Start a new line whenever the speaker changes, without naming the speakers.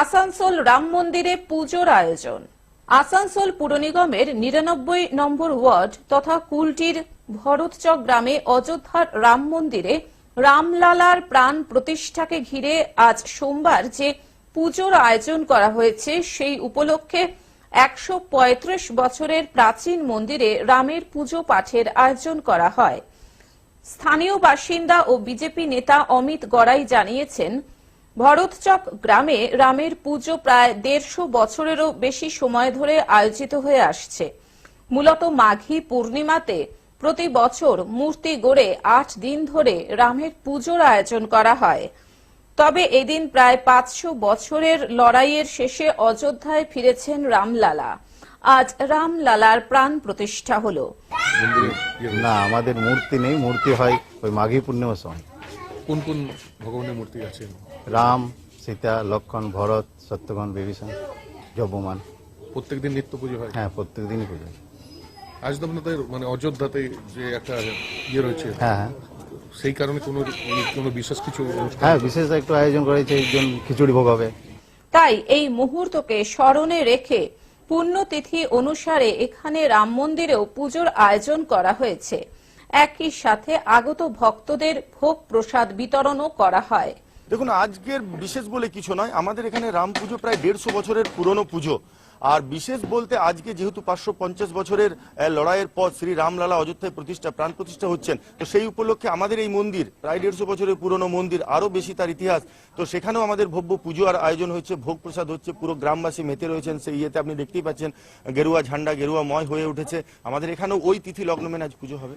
আসানসোল রাম মন্দিরে পুজোর আয়োজন। আসানসোল পুর নিগমের নিরানব্বই নম্বর ওয়ার্ড তথা কুলটির ভরতচক গ্রামে অযোধ্যার রাম মন্দিরে রামলালার প্রাণ প্রতিষ্ঠাকে ঘিরে আজ সোমবার যে পুজোর আয়োজন করা হয়েছে, সেই উপলক্ষে একশো পঁয়ত্রিশ বছরের প্রাচীন মন্দিরে রামের পুজো পাঠের আয়োজন করা হয়। স্থানীয় বাসিন্দা ও বিজেপি নেতা অমিত গড়াই জানিয়েছেন ভরতচক গ্রামে রামের পুজো প্রায় দেড়শো বছরেরও বেশি সময় ধরে আয়োজিত হয়ে আসছে। মূলত মাঘী পূর্ণিমাতে প্রতি বছর মূর্তি গড়ে আট দিন ধরে রামের পুজোর আয়োজন করা হয়। তবে এদিন প্রায় পাঁচশো বছরের লড়াইয়ের শেষে অযোধ্যায় ফিরেছেন রামলালা। আজ রামলালার প্রাণ প্রতিষ্ঠা হলো।
না আমাদের মূর্তি নেই। মূর্তি হয় ওই মাঘী পূর্ণিমার সময়।
কোন কোন ভগবানের মূর্তি আছে?
রাম সীতা লক্ষণ ভরত সত্যগণ বিভীষণ জবমান
প্রত্যেকদিন নিত্য পুজো হয়?
হ্যাঁ প্রত্যেক দিনই পুজো
আজ তো আপনাদের মানে অযোধ্যাতে যে একটা ইয়ে রয়েছে।
হ্যাঁ হ্যাঁ।
সেই কারণে কোনো কোনো বিশেষ কিছু অনুষ্ঠান?
হ্যাঁ বিশেষ একটু আয়োজন করেছে একজন খিচুড়ি ভোগ হবে।
তাই এই মুহূর্তকে স্মরণে রেখে পুণ্যতিথি অনুসারে এখানে রাম মন্দিরেও পুজোর আয়োজন করা হয়েছে। একই সাথে আগত ভক্তদের ভোগ প্রসাদ বিতরণও করা হয়।
দেখুন, আজকের বিশেষ বলে কিছু নয়, আমাদের এখানে রাম পুজো প্রায় দেড়শো বছরের পুরনো পুজো। আর বিশেষ বলতে আজকে যেহেতু পাঁচশো পঞ্চাশ বছরের লড়াইয়ের পর শ্রী রামলালা অযোধ্যায় প্রতিষ্ঠা, প্রাণ প্রতিষ্ঠা হচ্ছেন, তো সেই উপলক্ষে আমাদের এই মন্দির, প্রায় দেড়শো বছরের পুরনো মন্দির, আরও বেশি তার ইতিহাস। তো সেখানেও আমাদের ভব্য পুজো আর আয়োজন হচ্ছে, ভোগ প্রসাদ হচ্ছে, পুরো গ্রামবাসী মেতে রয়েছেন, সেই ইয়েতে আপনি দেখতেই পাচ্ছেন, গেরুয়া ঝান্ডা গেরুয়া ময় হয়ে উঠেছে। আমাদের এখানেও ওই তিথি লগ্ন মেনে আজ পুজো হবে।